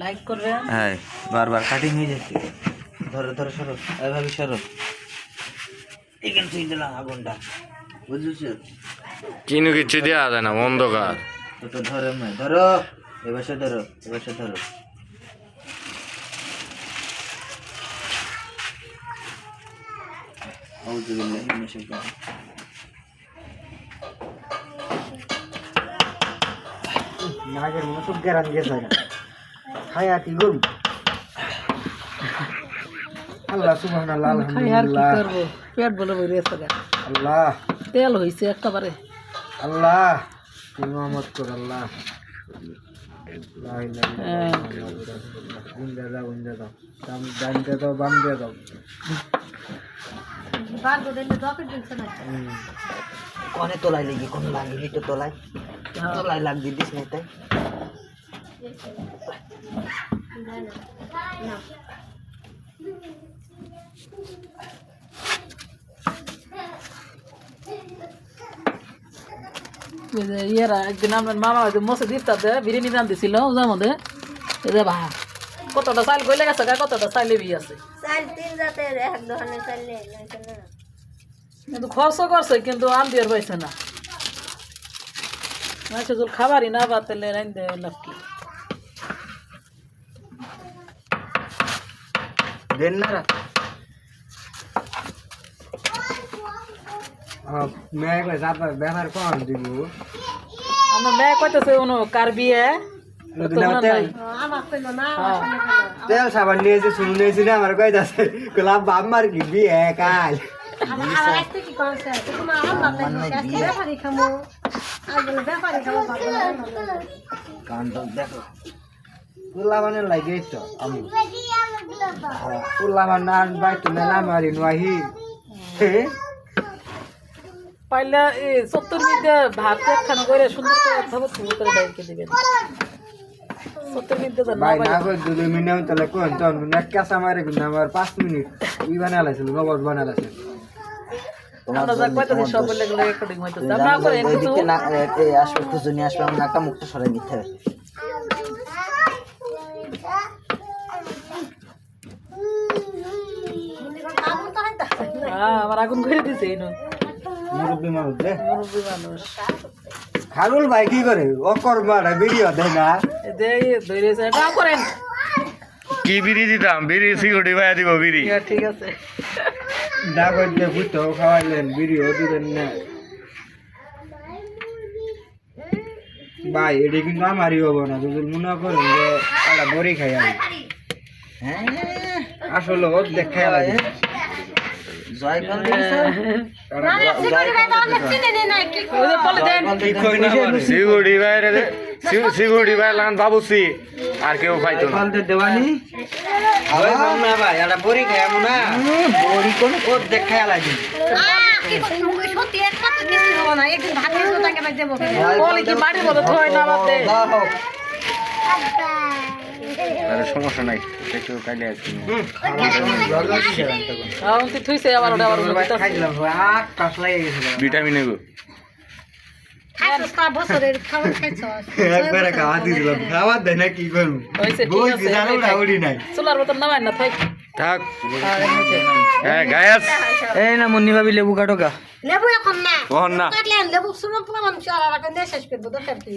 Like করবেন হ্যাঁ বারবার কাটিং হয়ে যাচ্ছে ধরো ধরো সরো এভাবে সরো এখানে তুই দিলাম আগুনটা বুঝেছ কিনু কিচ্ছু দেওয়া যায় না অন্ধকার ওটা ধরো না ধরো এবার সে ধরো এবার সে ধরো أعوذ بالله من الشيطان নাগের সব গেরান গেছে। হায়াতি গরু। আল্লাহ আর কি আলহামদুলিল্লাহ। পেট বলে বেরিয়েছে গা। আল্লাহ। তেল হয়েছে একেবারে। আল্লাহ তুমি রহমত কর আল্লাহ। দাও দাও। দাও বাম দিয়ে দাও। কনে তোলাই লেগে কোন লাগলি তো তোলাই তোলাই লাগ দিদিস না। তাই একদিন আমার মামা যে মসে দিফতাতে বিরিয়ানি রান দিছিল ওজার মধ্যে এই ভা কতটা চাল গইলে গেছে কতটা চাল বি আছে। চাল তিন জাতের এক ধরনের চাল নেই নয়তো না কিন্তু খরচ করছে কিন্তু আম দিয়ে পাইছে না আচ্ছা যদি খাবারই না পাতলে রাইন দে নাকি দেন না রাখ আহ, মেয়ে কয় যাবার ব্যবহার কম দিব আমার মেয়ে কইতেছে উনো কার বিয়ে তো হ্যাঁ। তেল সাবান নিয়েছে শুনে নিয়েছি না আমার কয় যাচ্ছে গোলাপ কি বিয়ে কাল লাগে তো আমি। বাই মারি নোয়াহি। পাইলে এই সত্তর মিনিট ভাত একখানা করে সুন্দর করে খাব তুমি করে ডাইকে দিবেন সত্তর মিনিট না। ভাই না কই দুই মিনিট তাহলে কোন? তখন এক কাঁচা মারে কিন্তু আমার পাঁচ মিনিট। ই বানালাইছিল রবট বানালাইছিল করে হ্যাঁ আমার আগুন করে দিছে মুরব্বী মানুষ মুরব্বী মানুষ। খারুল ভাই কি করে? অকর মারা ভিডিও দেয় না। এই ধরেছে এটা করেন। কি বিড়ি দিতাম? বিড়ি সিকিউরিটি ভাইয়া দিব বিড়ি। ঠিক আছে। না করতে ভূত খাওয়াইলেন ভিডিও দিলেন না। ভাই এটা কিন্তু আমারই হব না যদি মনে করেন যে একটা বড়ি খাই আমি। হ্যাঁ আসলে ও দেখাই বলে ভাইয়ের সিকিউরিটি ভাই লাগান বাবুসি আর কেউ খাইতো না দেওয়ানি বল ভাই একটা বড়ি খাই না বড়ি কোন ও দেখাই লাগে সত্যি একটা তো কিছু হব না একদিন ভাত দেবো বলে কি মাটির মধ্যে থয় না বাদ দে আরে সমস্যা নাই একটু কাইলে আসছি এখন। তুই থুইছে আবার ওটা আবার। খাইলাম আট কাশ লাগে গেছিল। ভিটামিন এগো। তা থাক। হ্যাঁ গায়াস। এই না মুন্নি ভাবি লেবু কাটো গা। লেবু এখন না। না। লেবু শুনো পুরো মানুষ আর শেষ করব দরকার কি?